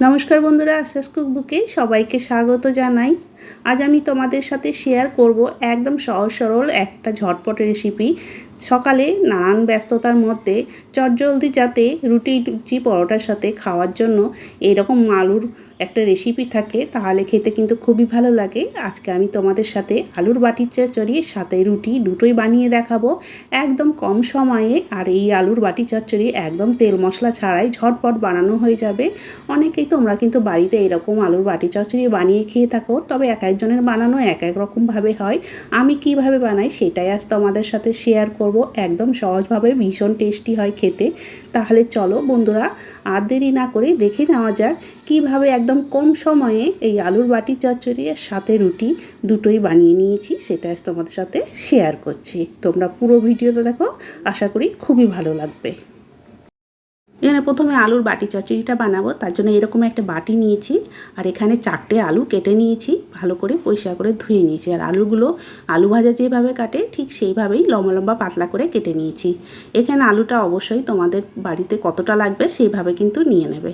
নমস্কার বন্ধুরা আশ্বাস কুকবুকে সবাইকে স্বাগত জানাই। আজ আমি তোমাদের সাথে শেয়ার করব একদম সহজ সরল একটা ঝটপট রেসিপি সকালে নানান ব্যস্ততার মধ্যে চটজলদি যাতে রুটি, লুচি, পরোটার সাথে খাওয়ার জন্য এরকম আলুর একটা রেসিপি থাকে, তাহলে খেতে কিন্তু খুবই ভালো লাগে। আজকে আমি তোমাদের সাথে আলুর বাটির চচ্চড়ি, সাথে রুটি দুটোই বানিয়ে দেখাবো একদম কম সময়ে। আর এই আলুর বাটি চচ্চড়ি একদম তেল মশলা ছাড়াই ঝটপট বানানো হয়ে যাবে। অনেকেই তোমরা কিন্তু বাড়িতে এরকম আলুর বাটি চচ্চড়ি বানিয়ে খেয়ে থাকো, তবে এক একজনের বানানো এক এক রকমভাবে হয়। আমি কীভাবে বানাই সেটাই আজ তোমাদের সাথে শেয়ার করব। একদম সহজভাবে, ভীষণ টেস্টি হয় খেতে। তাহলে চলো বন্ধুরা, আর দেরি না করে দেখে নেওয়া যাক কীভাবে একদম কম সময়ে এই আলুর বাটি চচ্চড়ি আর সাথে রুটি দুটোই বানিয়ে নিয়েছি, সেটা তোমাদের সাথে শেয়ার করছি। তোমরা পুরো ভিডিওটা দেখো, আশা করি খুবই ভালো লাগবে। এখানে প্রথমে আলুর বাটি চচ্চড়িটা বানাবো, তার জন্য এরকম একটা বাটি নিয়েছি, আর এখানে চারটে আলু কেটে নিয়েছি, ভালো করে পরিষ্কার করে ধুয়ে নিয়েছি, আর আলুগুলো আলু ভাজা যেভাবে কাটে, ঠিক সেইভাবেই লম্বা লম্বা পাতলা করে কেটে নিয়েছি। এখানে আলুটা অবশ্যই তোমাদের বাড়িতে কতটা লাগবে সেইভাবে কিন্তু নিয়ে নেবে।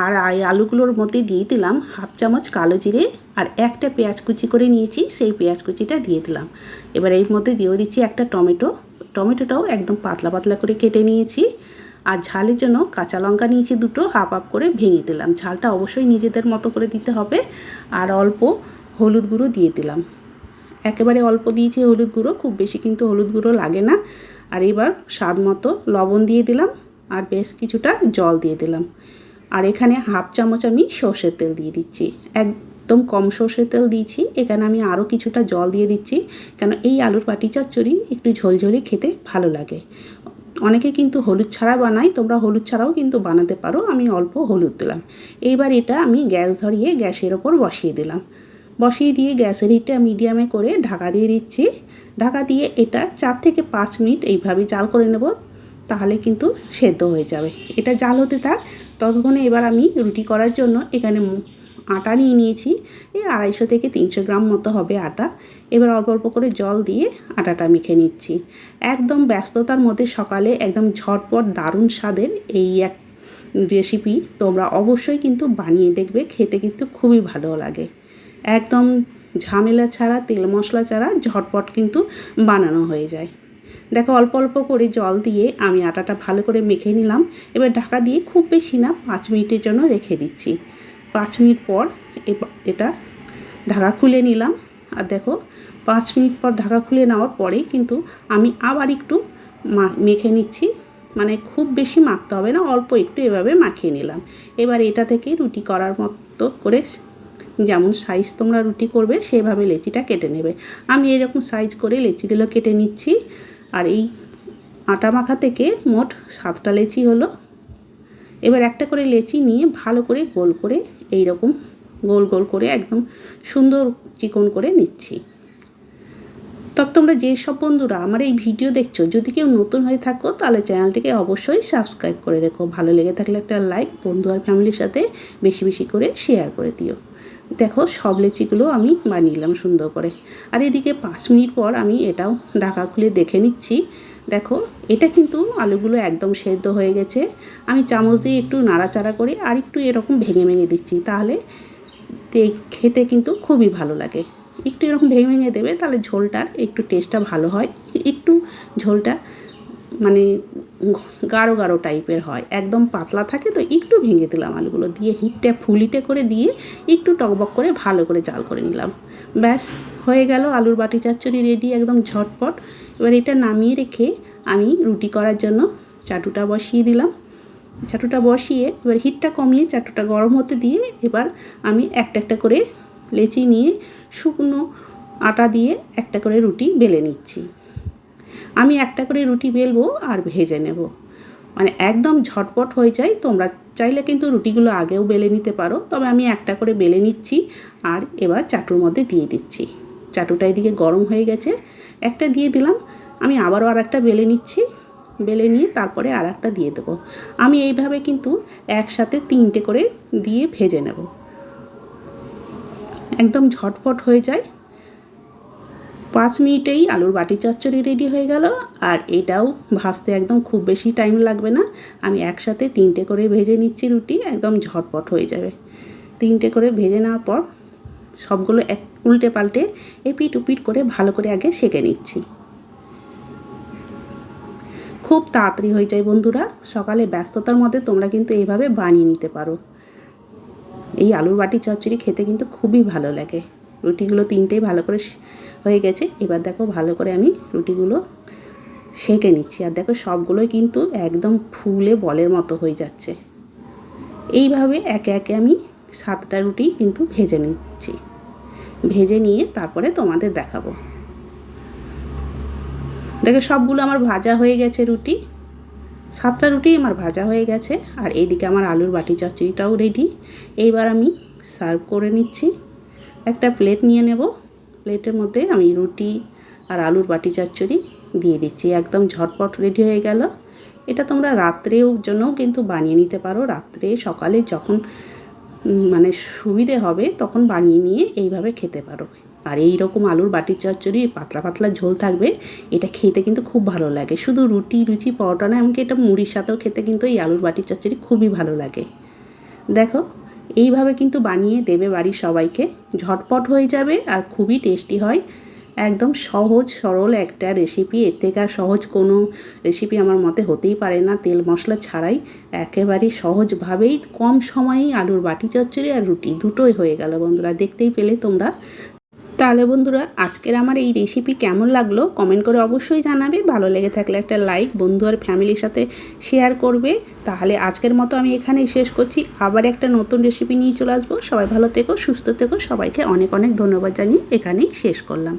আর এই আলুগুলোর মধ্যে দিয়ে দিলাম হাফ চামচ কালো জিরে, আর একটা পেঁয়াজ কুচি করে নিয়েছি, সেই পেঁয়াজ কুচিটা দিয়ে দিলাম। এবার এর মধ্যে দিয়েও দিচ্ছি একটা টমেটো, টমেটোটাও একদম পাতলা পাতলা করে কেটে নিয়েছি। আর ঝালের জন্য কাঁচা লঙ্কা নিয়েছি দুটো হাফ হাফ করে ভেঙে দিলাম। ঝালটা অবশ্যই নিজেদের মতো করে দিতে হবে। আর অল্প হলুদ গুঁড়ো দিয়ে দিলাম। একেবারে অল্প দিয়েছি হলুদ গুঁড়ো, খুব বেশি কিন্তু হলুদ গুঁড়ো লাগে না। আর এবার স্বাদ মতো লবণ দিয়ে দিলাম আর বেশ কিছুটা জল দিয়ে দিলাম। আর এখানে হাফ চামচ আমি সর্ষের তেল দিয়ে দিচ্ছি। একদম কম সর্ষের তেল দিয়েছি, এখানে আমি আরও কিছুটা জল দিয়ে দিচ্ছি। কেন এই আলুর পাটি চচ্চড়ি, একটু ঝোলঝোলে খেতে ভালো লাগে। অনেকে কিন্তু হলুদ ছাড়া বানাই তোমরা হলুদ ছাড়াও কিন্তু বানাতে পারো, আমি অল্প হলুদ দিলাম। এইবার এটা আমি গ্যাস ধরিয়ে গ্যাসের ওপর বসিয়ে দিলাম। বসিয়ে দিয়ে গ্যাসের হিটটা মিডিয়ামে করে ঢাকা দিয়ে দিচ্ছি। ঢাকা দিয়ে এটা চার থেকে পাঁচ মিনিট এইভাবে জাল করে নেব, তাহলে কিন্তু সেদ্ধ হয়ে যাবে। এটা জাল হতে থাক, ততক্ষণে এবার আমি রুটি করার জন্য এখানে আটা নিয়ে নিয়েছি। এই আড়াইশো থেকে তিনশো গ্রাম মতো হবে আটা। এবার অল্প অল্প করে জল দিয়ে আটাটা মেখে নিচ্ছি। একদম ব্যস্ততার মধ্যে সকালে একদম ঝটপট দারুণ স্বাদের এই এক রেসিপি তোমরা অবশ্যই কিন্তু বানিয়ে দেখবে, খেতে কিন্তু খুবই ভালো লাগে। একদম ঝামেলা ছাড়া, তেল মশলা ছাড়া ঝটপট কিন্তু বানানো হয়ে যায়। দেখো, অল্প অল্প করে জল দিয়ে আমি আটাটা ভালো করে মেখে নিলাম। এবার ঢাকা দিয়ে খুব বেশি না, পাঁচ মিনিটের জন্য রেখে দিচ্ছি। পাঁচ মিনিট পর এটা ঢাকা খুলে নিলাম। আর দেখো, পাঁচ মিনিট পর ঢাকা খুলে নেওয়ার পরেই কিন্তু আমি আবার একটু মেখে নিচ্ছি। মানে খুব বেশি মাখতে হবে না, অল্প একটু এভাবে মাখিয়ে নিলাম। এবার এটা থেকে রুটি করার মতো করে যেমন সাইজ তোমরা রুটি করবে, সেভাবে লেচিটা কেটে নেবে। আমি এরকম সাইজ করে লেচিগুলো কেটে নিচ্ছি। আর এই আটা মাখা থেকে মোট সাতটা লেচি হলো। এবার একটা করে লেচি নিয়ে ভালো করে গোল করে এই রকম গোল গোল করে একদম সুন্দর চিকন করে নিচ্ছি। তবে তোমরা যেসব বন্ধুরা আমার এই ভিডিও দেখছ, যদি কেউ নতুন হয়ে থাকো, তাহলে চ্যানেলটিকে অবশ্যই সাবস্ক্রাইব করে রেখো। ভালো লেগে থাকলে একটা লাইক, বন্ধু আর ফ্যামিলির সাথে বেশি বেশি করে শেয়ার করে দিও। দেখো, সব লেচিগুলো আমি বানিয়ে নিলাম সুন্দর করে। আর এদিকে পাঁচ মিনিট পর আমি এটাও ঢাকা খুলে দেখে নিচ্ছি। দেখো, এটা কিন্তু আলুগুলো একদম সেদ্ধ হয়ে গেছে। আমি চামচ দিয়ে একটু নাড়াচাড়া করে আর একটু এরকম ভেঙে ভেঙে দিচ্ছি। তাহলে খেতে কিন্তু খুবই ভালো লাগে। একটু এরকম ভেঙে ভেঙে দেবে, তাহলে ঝোলটার একটু টেস্টটা ভালো হয়। একটু ঝোলটা মানে গাঢ় গাঢ় টাইপের হয়। একদম পাতলা থাকে তো একটু ভেঙে দিলাম আলুগুলো দিয়ে হিটটা ফুলিটে করে দিয়ে একটু টকবক করে ভালো করে জাল করে নিলাম। ব্যাস, হয়ে গেল আলুর বাটি চাচ্চড়ি রেডি একদম ঝটপট। এবার এটা নামিয়ে রেখে আমি রুটি করার জন্য চাটুটা বসিয়ে দিলাম। চাটুটা বসিয়ে এবার হিটটা কমিয়ে চাটুটা গরম হতে দিয়ে এবার আমি একটা একটা করে লেচি নিয়ে শুকনো আটা দিয়ে একটা করে রুটি বেলে নিচ্ছি। আমি একটা করে রুটি বেলবো আর ভেজে নেব। মানে একদম ঝটপট হয়ে যায়, তোমরা চাইলে কিন্তু রুটিগুলো আগেও বেলে নিতে পারো, তবে আমি একটা করে বেলে নিচ্ছি আর এবার চাটুর মধ্যে দিয়ে দিচ্ছি। চাটুটা এদিকে গরম হয়ে গেছে, একটা দিয়ে দিলাম, আমি আবারও আর একটা বেলে নিচ্ছি, বেলে নিয়ে তারপরে আর একটা দিয়ে দেবো। আমি এইভাবে কিন্তু একসাথে তিনটে করে দিয়ে ভেজে নেব। একদম ঝটপট হয়ে যায় পাঁচ মিনিটেই আলুর বাটি চচ্চড়ি রেডি হয়ে গেল। আর এটাও ভাজতে একদম খুব বেশি টাইম লাগবে না। আমি একসাথে তিনটে করে ভেজে নিচ্ছি রুটি, একদম ঝটপট হয়ে যাবে। তিনটে করে ভেজে নেওয়ার পর সবগুলো এক উল্টে পাল্টে এপিট উপিট করে ভালো করে আগে সেঁকে নিচ্ছি। খুব তাড়াতাড়ি হয়ে যায় বন্ধুরা। সকালে ব্যস্ততার মধ্যে তোমরা কিন্তু এইভাবে বানিয়ে নিতে পারো। এই আলুর বাটি চচ্চড়ি খেতে কিন্তু খুবই ভালো লাগে। রুটিগুলো তিনটেই ভালো করে হয়ে গেছে। এবার দেখো ভালো করে আমি রুটিগুলো সেঁকে নিচ্ছি। আর দেখো সবগুলোই কিন্তু একদম ফুলে বলের মতো হয়ে যাচ্ছে। এইভাবে একে একে আমি সাতটা রুটি কিন্তু ভেজে নিচ্ছি। ভেজে নিয়ে তারপরে তোমাদের দেখাবো। দেখো সবগুলো আমার ভাজা হয়ে গেছে রুটি। সাতটা রুটি আমার ভাজা হয়ে গেছে। আর এইদিকে আমার আলুর বাটি চচ্চড়িটাও রেডি এইবার আমি সার্ভ করে নিচ্ছি। একটা প্লেট নিয়ে নেব। প্লেটের মধ্যে আমি রুটি আর আলুর বাটি চচ্চড়ি দিয়ে দিচ্ছি। একদম ঝটপট রেডি হয়ে গেল। এটা তোমরা রাত্রেও জন্যও কিন্তু বানিয়ে নিতে পারো। রাত্রে সকালে যখন মানে সুবিধে হবে তখন বানিয়ে নিয়ে এইভাবে খেতে পারো। আর এই রকম আলুর বাটির চচ্চড়ি, পাতলা পাতলা ঝোল থাকবে, এটা খেতে কিন্তু খুব ভালো লাগে। শুধু রুটি, লুচি, পরোটা না, এমনকি এটা মুড়ির সাথেও খেতে কিন্তু এই আলুর বাটির চচ্চড়ি খুবই ভালো লাগে। দেখো এইভাবে কিন্তু বানিয়ে দেবে বাড়ির সবাইকে। ঝটপট হয়ে যাবে আর খুবই টেস্টি হয়। একদম সহজ, সরল একটা রেসিপি এর থেকে আর সহজ কোনো রেসিপি আমার মতে হতেই পারে না। তেল মশলা ছাড়াই একেবারে সহজভাবেই কম সময়েই আলুর বাটি চচ্চড়ি আর রুটি দুটোই হয়ে গেল বন্ধুরা। দেখতেই পেলে তোমরা। তাহলে বন্ধুরা, আজকের আমার এই রেসিপি কেমন লাগল? কমেন্ট করে অবশ্যই জানাবে। ভালো লেগে থাকলে একটা লাইক বন্ধু আর ফ্যামিলির সাথে শেয়ার করবে। তাহলে আজকের মতো আমি এখানেই শেষ করছি। আবার একটা নতুন রেসিপি নিয়ে চলে আসব। সবাই ভালো থেকো, সুস্থ থেকো। সবাইকে অনেক অনেক ধন্যবাদ জানিয়ে এখানেই শেষ করলাম।